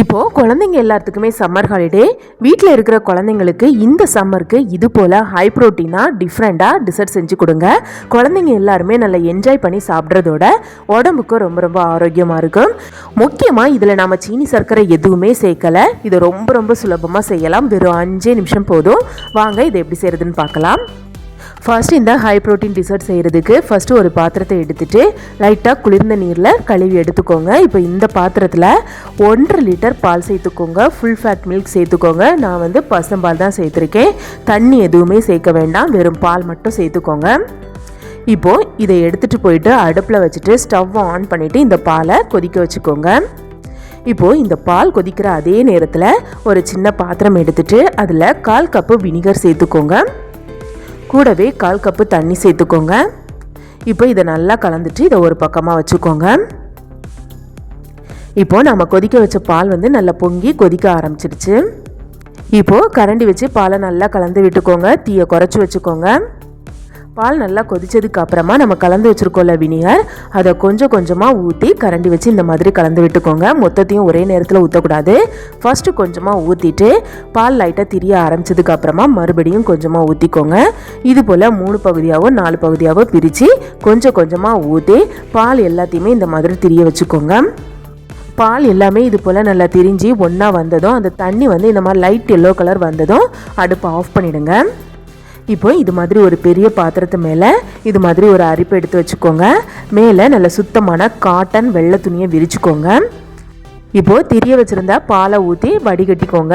இப்போது குழந்தைங்க எல்லாத்துக்குமே சம்மர் ஹாலிடே வீட்டில் இருக்கிற குழந்தைங்களுக்கு இந்த சம்மருக்கு இது போல் ஹை ப்ரோட்டீனாக டிஃப்ரெண்ட்டாக டிசர்ட் செஞ்சு கொடுங்க. குழந்தைங்க எல்லாருமே நல்லா என்ஜாய் பண்ணி சாப்பிட்றதோட உடம்புக்கும் ரொம்ப ரொம்ப ஆரோக்கியமாக இருக்கும். முக்கியமாக இதில் நம்ம சீனி சர்க்கரை எதுவுமே சேர்க்கலை. இதை ரொம்ப ரொம்ப சுலபமாக செய்யலாம். வெறும் அஞ்சே நிமிஷம் போதும். வாங்க இதை எப்படி செய்கிறதுன்னு பார்க்கலாம். ஃபர்ஸ்ட் இந்த ஹை ப்ரோட்டீன் டிசர்ட் செய்கிறதுக்கு ஃபஸ்ட்டு ஒரு பாத்திரத்தை எடுத்துகிட்டு லைட்டாக குளிர்ந்த நீரில் கழுவி எடுத்துக்கோங்க. இப்போ இந்த பாத்திரத்தில் ஒன்றரை லிட்டர் பால் சேர்த்துக்கோங்க. ஃபுல் ஃபேட் மில்க் சேர்த்துக்கோங்க. நான் வந்து பசும்பால் தான் சேர்த்துருக்கேன். தண்ணி எதுவுமே சேர்க்க வேண்டாம். வெறும் பால் மட்டும் சேர்த்துக்கோங்க. இப்போது இதை எடுத்துகிட்டு போயிட்டு அடுப்பில் வச்சுட்டு ஸ்டவ் ஆன் பண்ணிவிட்டு இந்த பாலை கொதிக்க வச்சுக்கோங்க. இப்போது இந்த பால் கொதிக்கிற அதே நேரத்தில் ஒரு சின்ன பாத்திரம் எடுத்துகிட்டு அதில் கால் கப்பு வினிகர் சேர்த்துக்கோங்க. கூடவே கால் கப்பு தண்ணி சேர்த்துக்கோங்க. இப்போ இதை நல்லா கலந்துட்டு இதை ஒரு பக்கமாக வச்சுக்கோங்க. இப்போது நம்ம கொதிக்க வச்ச பால் வந்து நல்லா பொங்கி கொதிக்க ஆரம்பிச்சிடுச்சு இப்போது கரண்டி வச்சு பாலை நல்லா கலந்து விட்டுக்கோங்க. தீயை குறைச்சி வச்சுக்கோங்க. பால் நல்லா கொதிச்சதுக்கு அப்புறமா நம்ம கலந்து வச்சுருக்கோம்ல வினிகர் அதை கொஞ்சம் கொஞ்சமாக ஊற்றி கரண்டி வச்சு இந்த மாதிரி கலந்து விட்டுக்கோங்க. மொத்தத்தையும் ஒரே நேரத்தில் ஊற்றக்கூடாது ஃபஸ்ட்டு கொஞ்சமாக ஊற்றிட்டு பால் லைட்டாக திரிய ஆரம்பித்ததுக்கு அப்புறமா மறுபடியும் கொஞ்சமாக ஊற்றிக்கோங்க இது போல் மூணு பகுதியாகவோ நாலு பகுதியாகவோ பிரித்து கொஞ்சம் கொஞ்சமாக ஊற்றி பால் எல்லாத்தையுமே இந்த மாதிரி திரிய வச்சுக்கோங்க. பால் எல்லாமே இது போல் நல்லா திரிஞ்சு ஒன்றா வந்ததும் அந்த தண்ணி வந்து இந்த மாதிரி லைட் எல்லோ கலர் வந்ததும் அடுப்பை ஆஃப் பண்ணிவிடுங்க இப்போ இது மாதிரி ஒரு பெரிய பாத்திரத்து மேலே இது மாதிரி ஒரு அரிப்பு எடுத்து வச்சுக்கோங்க. மேலே நல்ல சுத்தமான காட்டன் வெள்ளை துணியை விரிச்சுக்கோங்க. இப்போது திரிய வச்சுருந்தா பாலை ஊற்றி வடிகட்டிக்கோங்க.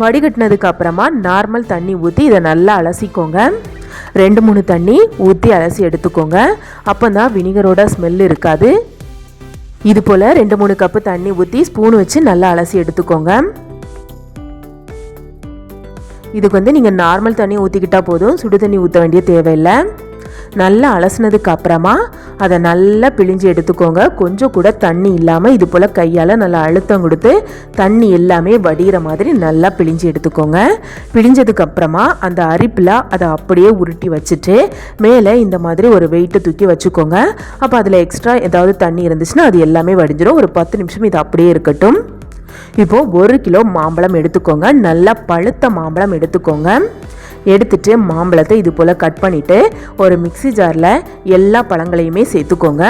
வடிகட்டினதுக்கு அப்புறமா நார்மல் தண்ணி ஊற்றி இதை நல்லா அலசிக்கோங்க. ரெண்டு மூணு தண்ணி ஊற்றி அலசி எடுத்துக்கோங்க. அப்போ தான் வினிகரோட ஸ்மெல் இருக்காது. இது போல் ரெண்டு மூணு கப்பு தண்ணி ஊற்றி ஸ்பூன் வச்சு நல்லா அலசி எடுத்துக்கோங்க. இதுக்கு வந்து நீங்கள் நார்மல் தண்ணி ஊற்றிக்கிட்டால் போதும். சுடு தண்ணி ஊற்ற வேண்டிய தேவையில்லை. நல்லா அலசினதுக்கு அப்புறமா அதை நல்லா பிழிஞ்சு எடுத்துக்கோங்க. கொஞ்சம் கூட தண்ணி இல்லாமல் இது போல் கையால் நல்லா அழுத்தம் கொடுத்து தண்ணி எல்லாமே வடிகிற மாதிரி நல்லா பிழிஞ்சு எடுத்துக்கோங்க. பிழிஞ்சதுக்கப்புறமா அந்த அரிப்பில் அதை அப்படியே உருட்டி வச்சுட்டு மேலே இந்த மாதிரி ஒரு வெயிட்டை தூக்கி வச்சுக்கோங்க. அப்போ அதில் எக்ஸ்ட்ரா ஏதாவது தண்ணி இருந்துச்சுன்னா அது எல்லாமே வடிஞ்சிடும் ஒரு பத்து நிமிஷம் இது அப்படியே இருக்கட்டும். இப்போது ஒரு கிலோ மாம்பழம் எடுத்துக்கோங்க. நல்லா பழுத்த மாம்பழம் எடுத்துக்கோங்க. எடுத்துட்டு மாம்பழத்தை இது போல் கட் பண்ணிவிட்டு ஒரு மிக்சி ஜாரில் எல்லா பழங்களையுமே சேர்த்துக்கோங்க.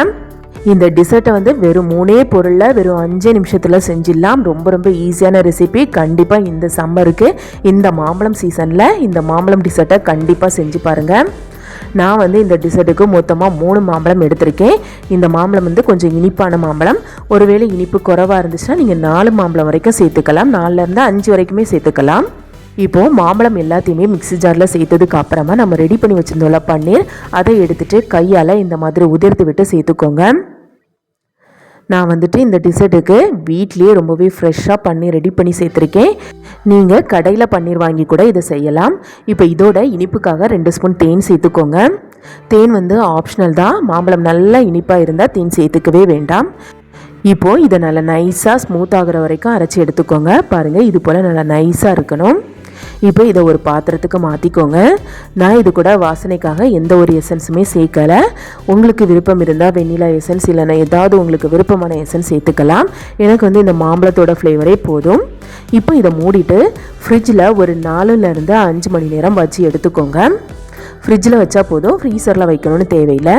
இந்த டிசர்ட்டை வந்து வெறும் மூணே பொருளில் வெறும் அஞ்சு நிமிஷத்தில் செஞ்சிடலாம். ரொம்ப ரொம்ப ஈஸியான ரெசிபி கண்டிப்பாக இந்த சம்மருக்கு இந்த மாம்பழம் சீசனில் இந்த மாம்பழம் டிசர்ட்டை கண்டிப்பாக செஞ்சு பாருங்கள் நான் வந்து இந்த டிசர்ட்டுக்கு மொத்தமாக மூணு மாம்பழம் எடுத்திருக்கேன். இந்த மாம்பழம் வந்து கொஞ்சம் இனிப்பான மாம்பழம். ஒருவேளை இனிப்பு குறைவாக இருந்துச்சுன்னா நீங்கள் நாலு மாம்பழம் வரைக்கும் சேர்த்துக்கலாம். நாலுலேருந்து அஞ்சு வரைக்குமே சேர்த்துக்கலாம். இப்போது மாம்பழம் எல்லாத்தையுமே மிக்ஸி ஜாரில் சேர்த்ததுக்கு அப்புறமா நம்ம ரெடி பண்ணி வச்சுருந்தோம்ல பன்னீர் அதை எடுத்துகிட்டு கையால் இந்த மாதிரி உதிர்த்து விட்டு சேர்த்துக்கோங்க. நான் வந்துட்டு இந்த டிசர்ட்டுக்கு வீட்லேயே ரொம்பவே ஃப்ரெஷ்ஷாக பண்ணி ரெடி பண்ணி சேர்த்துருக்கேன். நீங்கள் கடையில் பன்னீர் வாங்கி கூட இதை செய்யலாம். இப்போ இதோட இனிப்புக்காக ரெண்டு ஸ்பூன் தேன் சேர்த்துக்கோங்க. தேன் வந்து ஆப்ஷனல் தான். மாம்பழம் நல்லா இனிப்பாக இருந்தால் தேன் சேர்த்துக்கவே வேண்டாம். இப்போது இதை நல்லா நைஸாக ஸ்மூத் ஆகிற வரைக்கும் அரைச்சி எடுத்துக்கோங்க. பாருங்கள் இது போல் நல்லா நைஸாக இருக்கணும். இப்போ இதை ஒரு பாத்திரத்துக்கு மாற்றிக்கோங்க நான் இது கூட வாசனைக்காக எந்த ஒரு எசன்ஸுமே சேர்க்கலை. உங்களுக்கு விருப்பம் இருந்தால் வெண்ணிலா எசன்ஸ் இல்லைன்னா ஏதாவது உங்களுக்கு விருப்பமான எசன்ஸ் சேர்த்துக்கலாம். எனக்கு வந்து இந்த மாம்பழத்தோட ஃப்ளேவரே போதும். இப்போ இதை மூடிட்டு ஃப்ரிட்ஜில் ஒரு நாலுலேருந்து அஞ்சு மணி நேரம் வச்சு எடுத்துக்கோங்க. ஃப்ரிட்ஜில் வச்சா போதும். ஃப்ரீசரில் வைக்கணும்னு தேவையில்லை.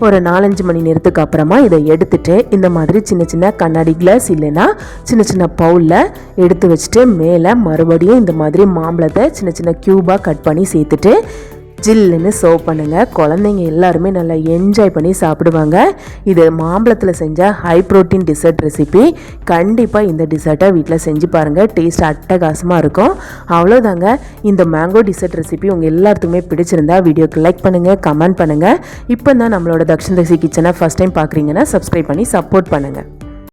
ஒரு நாலஞ்சு மணி நேரத்துக்கு அப்புறமா இதை எடுத்துட்டு இந்த மாதிரி சின்ன சின்ன கண்ணாடி கிளாஸ் இல்லைன்னா சின்ன சின்ன பவுலில் எடுத்து வச்சுட்டு மேலே மறுபடியும் இந்த மாதிரி மாம்பழத்தை சின்ன சின்ன க்யூபாக கட் பண்ணி சேர்த்துட்டு ஜில்லுன்னு சர்வ் பண்ணுங்கள் குழந்தைங்க எல்லாருமே நல்லா என்ஜாய் பண்ணி சாப்பிடுவாங்க. இது மாம்பழத்தில் செஞ்ச ஹை ப்ரோட்டீன் டிசர்ட் ரெசிபி கண்டிப்பாக இந்த டிசர்ட்டை வீட்டில் செஞ்சு பாருங்கள் டேஸ்ட் அட்டகாசமாக இருக்கும். அவ்வளோதாங்க இந்த மேங்கோ டிசர்ட் ரெசிபி உங்கள் எல்லாத்துக்குமே பிடிச்சிருந்தா வீடியோக்கு லைக் பண்ணுங்கள் கமெண்ட் பண்ணுங்கள் இப்போ தான் நம்மளோட தக்ஷன் தசி கிச்சனை ஃபஸ்ட் டைம் பார்க்குறீங்கன்னா சப்ஸ்கிரைப் பண்ணி சப்போர்ட் பண்ணுங்கள்